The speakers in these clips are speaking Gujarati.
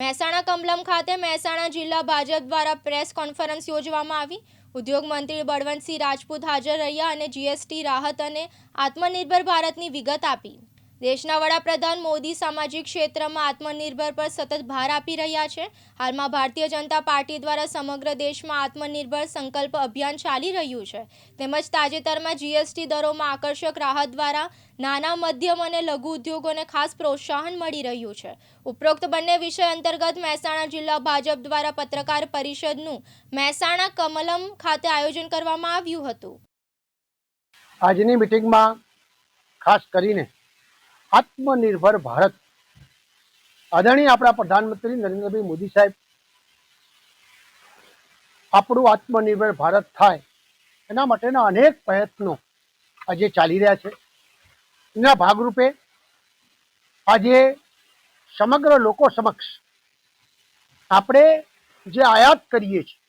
મહેસાણા કમલમ ખાતે મહેસાણા જિલ્લા ભાજપ દ્વારા પ્રેસ કોન્ફરન્સ યોજવામાં આવી. ઉદ્યોગ મંત્રી બળવંતસિંહ રાજપૂત હાજર રહ્યા અને જીએસટી રાહત અને આત્મનિર્ભર ભારતની વિગત આપી. દેશના વડાપ્રધાન મોદી સામાજિક ક્ષેત્રમાં આત્મનિર્ભર પર સતત ભાર આપી રહ્યા છે. હાલમાં ભારતીય જનતા પાર્ટી દ્વારા સમગ્ર દેશમાં આત્મનિર્ભર સંકલ્પ અભિયાન ચાલી રહ્યું છે. તેમજ તાજેતરમાં જીએસટી દરોમાં આકર્ષક રાહત દ્વારા નાના, મધ્યમ અને લઘુ ઉદ્યોગોને ખાસ પ્રોત્સાહન મળી રહ્યું છે. ઉપરોક્ત બંને વિષય અંતર્ગત મહેસાણા જિલ્લા ભાજપ દ્વારા પત્રકાર પરિષદનું મહેસાણા કમલમ ખાતે આયોજન કરવામાં આવ્યું હતું. આજની મિટિંગમાં ખાસ કરીને આત્મનિર્ભર ભારત. આદરણીય આપણા પ્રધાનમંત્રી નરેન્દ્રભાઈ મોદી સાહેબ, આપણું આત્મનિર્ભર ભારત થાય એના માટેના અનેક પ્રયત્નો આજે ચાલી રહ્યા છે. એના ભાગરૂપે આજે સમગ્ર લોકો સમક્ષ આપણે જે આયાત કરીએ છીએ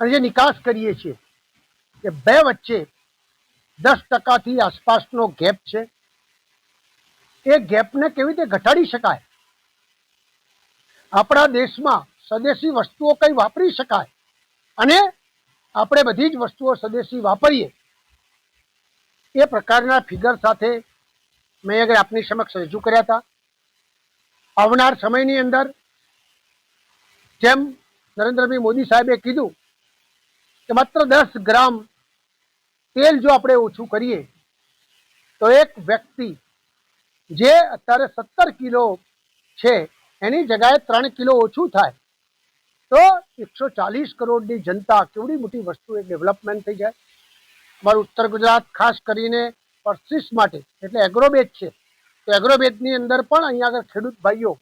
અને જે નિકાસ કરીએ છીએ, એ બે વચ્ચે દસ ટકાથી આસપાસનો ગેપ છે. એ ગેપને કેવી રીતે ઘટાડી શકાય? આપણા દેશમાં સ્વદેશી વસ્તુઓ કઈ વાપરી શકાય અને આપણે બધી જ વસ્તુઓ સ્વદેશી વાપરીએ. એ પ્રકારના ફિગર સાથે મેં આગળ આપની સમક્ષ રજૂ કર્યા હતા. આવનાર સમયની અંદર જેમ નરેન્દ્રભાઈ મોદી સાહેબે કીધું કે માત્ર દસ ગ્રામ તેલ જો આપણે ઓછું કરીએ, તો એક વ્યક્તિ જે અત્યારે સત્તર કિલો છે, એની જગ્યાએ ત્રણ કિલો ઓછું થાય. તો એકસો ચાલીસ કરોડની જનતા કેવડી મોટી વસ્તુ એ ડેવલપમેન્ટ થઈ જાય. અમારું ઉત્તર ગુજરાત ખાસ કરીને પરસિસ માટે, એટલે એગ્રોબેજ છે. તો એગ્રોબેજની અંદર પણ અહીંયા આગળ ખેડૂત ભાઈઓ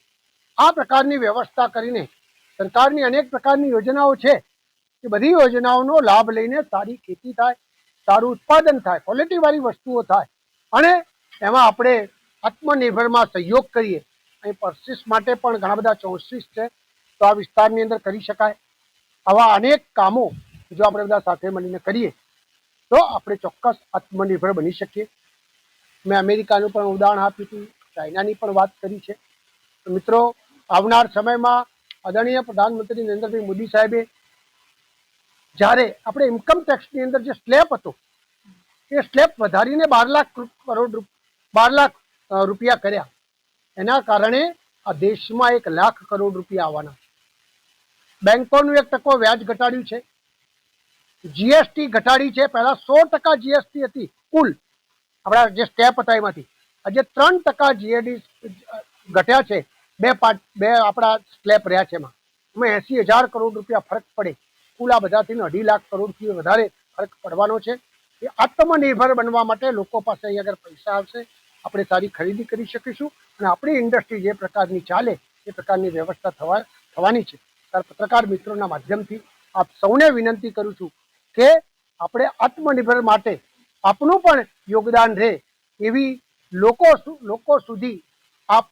આ પ્રકારની વ્યવસ્થા કરીને, સરકારની અનેક પ્રકારની યોજનાઓ છે, એ બધી યોજનાઓનો લાભ લઈને સારી ખેતી થાય, સારું ઉત્પાદન થાય ક્વોલિટીવાળી વસ્તુઓ થાય. અને એમાં આપણે આત્મનિર્ભરમાં સહયોગ કરીએ. અહીં પરસિસ માટે પણ ઘણા બધા ચોસીસ છે. તો આ વિસ્તારની અંદર કરી શકાય. આવા અનેક કામો જો આપણે બધા સાથે મળીને કરીએ, તો આપણે ચોક્કસ આત્મનિર્ભર બની શકીએ. મેં અમેરિકાનું પણ ઉદાહરણ આપ્યું હતું. ચાઇનાની પણ વાત કરી છે. મિત્રો, આવનાર સમયમાં આદરણીય પ્રધાનમંત્રી નરેન્દ્રભાઈ મોદી સાહેબે જ્યારે આપણે ઇન્કમ ટેક્સની અંદર જે સ્લેબ હતો, એ સ્લેબ વધારીને બાર લાખ કરોડ બાર લાખ રૂપિયા કર્યા. એના કારણે આ દેશમાં એક લાખ કરોડ રૂપિયા આવવાના છે. બેંકોનું એક ટકો વ્યાજ ઘટાડ્યું છે. જીએસટી ઘટાડી છે. પહેલા સો ટકા જીએસટી હતી, કુલ. આપણા જે સ્ટેપ હતા એમાંથી. આજે ત્રણ ટકા જીએડી ઘટ્યા છે. બે પાંચ બે આપણા સ્લેબ રહ્યા છે એમાં. એમાં એસી હજાર કરોડ રૂપિયા ફરક પડે. કુલ આ બધાથી અઢી લાખ કરોડથી વધારે ફરક પડવાનો છે. એ આત્મનિર્ભર બનવા માટે લોકો પાસે અહીં આગળ પૈસા આવશે. આપણે સારી ખરીદી કરી શકીશું અને આપણી ઇન્ડસ્ટ્રી જે પ્રકારની ચાલે એ પ્રકારની વ્યવસ્થા થવા થવાની છે. ત્યારે પત્રકાર મિત્રોના માધ્યમથી આપ સૌને વિનંતી કરું છું કે આપણે આત્મનિર્ભર માટે આપનું પણ યોગદાન રહે એવી લોકો લોકો સુધી આપ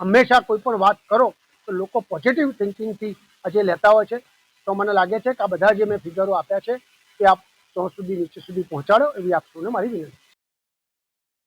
હંમેશા કોઈ પણ વાત કરો તો લોકો પોઝિટિવ થિંકિંગથી આજે લેતા હોય છે. તો મને લાગે છે કે આ બધા જે મેં ફિગરો આપ્યા છે એ આપ સૌ સુધી નીચે સુધી પહોંચાડો એવી આપ સૌને મારી વિનંતી